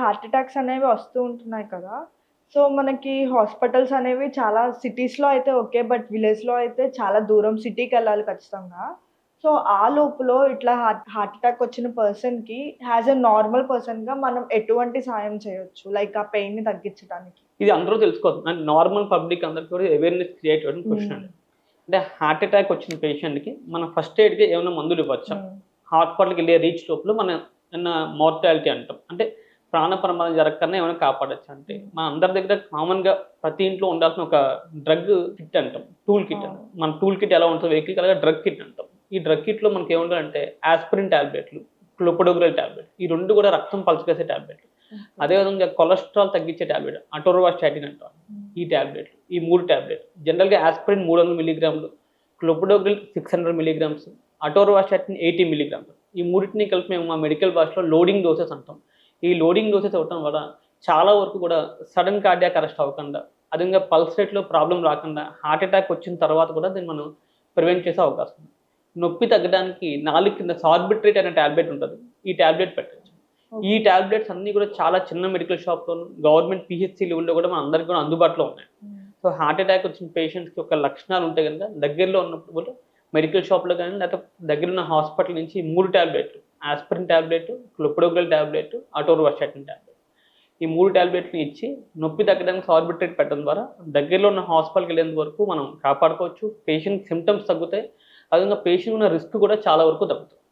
Heart attacks అనేవి వస్తూ ఉంటున్నాయి కదా. సో మనకి హాస్పిటల్స్ అనేవి చాలా సిటీస్లో అయితే ఓకే బట్ విలేజ్లో అయితే చాలా దూరం సిటీకి వెళ్ళాలి ఖచ్చితంగా. సో ఆ లోపల ఇట్లా హార్ట్ హార్ట్ అటాక్ వచ్చిన పర్సన్కి యాజ్ ఎ నార్మల్ పర్సన్గా మనం ఎటువంటి సాయం చేయొచ్చు? లైక్ ఆ పెయిన్ని తగ్గించడానికి ఇది అందరూ తెలుసుకోవచ్చు అంటే నార్మల్ పబ్లిక్ అందరికీ కూడా అవేర్నెస్ క్రియేట్ చేయడం క్వశ్చన్ అండి అంటే హార్ట్ అటాక్ వచ్చిన పేషెంట్కి మనం ఫస్ట్ ఎయిడ్కి ఏమైనా మందులు ఇవ్వచ్చా? మ్మ్. హాస్పిటల్కి వెళ్ళే రీచ్ లోపల మనం మార్టాలిటీ అంటాం. అంటే ప్రాణ ప్రమాదం జరగకన్నా ఏమైనా కాపాడచ్చు అంటే మన అందరి దగ్గర కామన్గా ప్రతి ఇంట్లో ఉండాల్సిన ఒక డ్రగ్ కిట్ అంటాం. టూల్ కిట్ అంటాం. మన టూల్ కిట్ ఎలా ఉంటుంది వెహికల్ అలాగే డ్రగ్ కిట్ అంటాం. ఈ డ్రగ్ కిట్లో మనకి ఏముంటాయంటే ఆస్పిరిన్ టాబ్లెట్లు క్లోపడోగ్రల్ టాబ్లెట్ ఈ రెండు కూడా రక్తం పలచకేసే టాబ్లెట్లు అదేవిధంగా కొలెస్ట్రాల్ తగ్గించే టాబ్లెట్ అటోరోవాస్టాటిన్ అంటాం. ఈ టాబ్లెట్లు ఈ మూడు టాబ్లెట్ జనరల్గా ఆస్పిరిన్ మూడు వందల మిలీగ్రాములు clopidogrel six hundred milligrams atorvastatin eighty milligrams ఈ మూడింటిని కలిపి మేము మా మెడికల్ భాషలో లోడింగ్ డోసెస్ అంటాం. ఈ లోడింగ్ డోసెస్ అవ్వటం వల్ల చాలా వరకు కూడా సడన్ కార్డియాక్ అరెస్ట్ అవ్వకుండా అదేవిధంగా పల్స్ రేట్లో ప్రాబ్లం రాకుండా హార్ట్ అటాక్ వచ్చిన తర్వాత కూడా దీన్ని మనం ప్రివెంట్ చేసే అవకాశం ఉంది. నొప్పి తగ్గడానికి నాలుగు కింద సార్బిట్రేట్ అనే టాబ్లెట్ ఉంటుంది. ఈ టాబ్లెట్ పెట్టచ్చు. ఈ టాబ్లెట్స్ అన్నీ కూడా చాలా చిన్న మెడికల్ షాప్లో గవర్నమెంట్ పిహెచ్సి లెవెల్లో కూడా మన అందరికీ కూడా అందుబాటులో ఉన్నాయి. సో హార్ట్ అటాక్ వచ్చిన పేషెంట్స్కి ఒక లక్షణాలు ఉంటాయి కనుక దగ్గరలో ఉన్నప్పుడు కూడా మెడికల్ షాప్లో కానీ లేకపోతే దగ్గర ఉన్న హాస్పిటల్ నుంచి మూడు టాబ్లెట్లు aspirin tablet clopidogrel tablet atorvastatin tablet ఈ మూడు టాబ్లెట్ని ఇచ్చి నొప్పి తగ్గడానికి సార్బిట్రేట్ పెట్టడం ద్వారా దగ్గరలో ఉన్న హాస్పిటల్కి వెళ్ళేంత వరకు మనం కాపాడుకోవచ్చు. పేషెంట్ సిమ్టమ్స్ తగ్గుతాయి. అదేవిధంగా పేషెంట్ ఉన్న రిస్క్ కూడా చాలా వరకు తగ్గుతుంది.